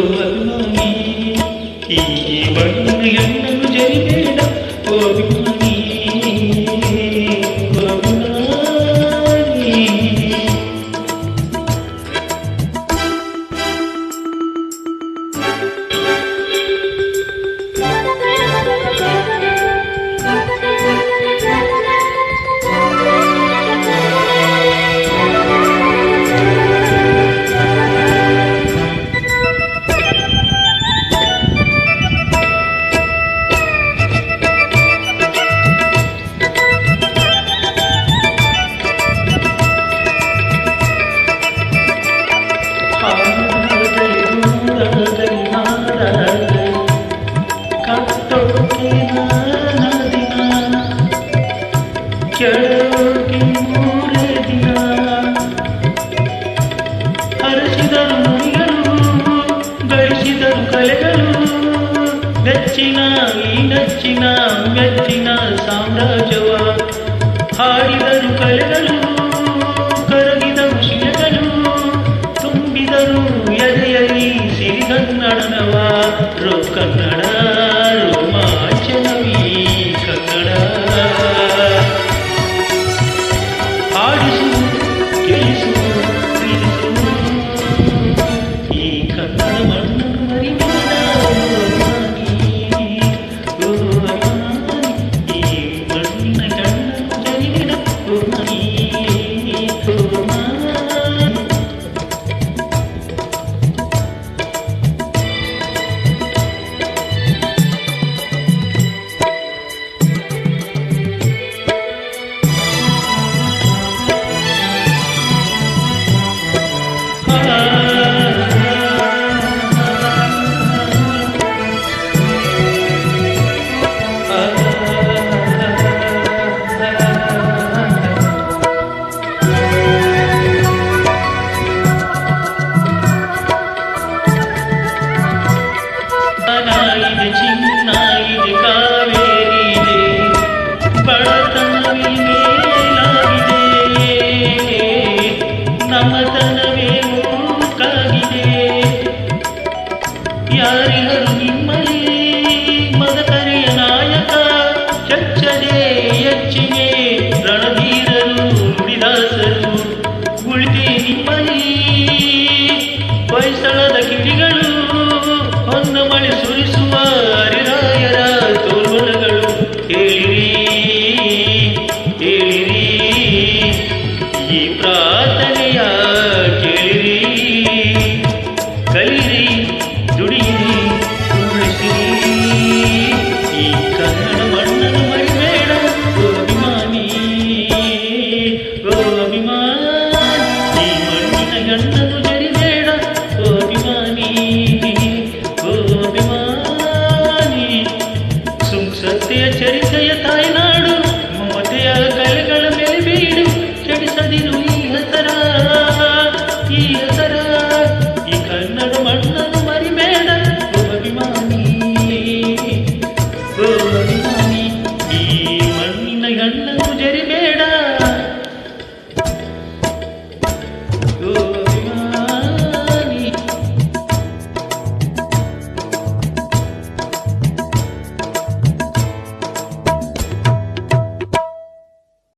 అభిమాని ఈ వర్ణనలను జరిపేడ ఓ అభిమాని ಬಲೆಗಳು ಮೆಚ್ಚಿನ ಈ ನಚ್ಚಿನ ಮೆಚ್ಚಿನ ಸಾಮ್ರಾಜ್ಯವ ಹಾಡಿದರು ಕಲೆಗಳು ಕರಗಿದವು ಶಿಲೆಗಳು ತುಂಬಿದರು ಎದೆಯಲ್ಲಿ ಸಿರಿಗನ್ನಡನವ ರೊಕ್ಕನ ಹರಿಹರು ನಿಮ್ಮಲಿ ಮದಕರಿಯ ನಾಯಕ ಚಚ್ಚದೆ ಹೆಚ್ಚಿಗೆ ರಣಧೀರರು ನುಡಿದಾಸರು. ಎದರ ಈ ಎದರ ಈ ಕನ್ನಡ ಮಣ್ಣನ್ನು ಮರಿಬೇಡ ಅಭಿಮಾನಿ ಅಭಿಮಾನಿ ಈ ಮಣ್ಣಿನ ಗಣ್ಣನ್ನು ಜರಿಬೇಡ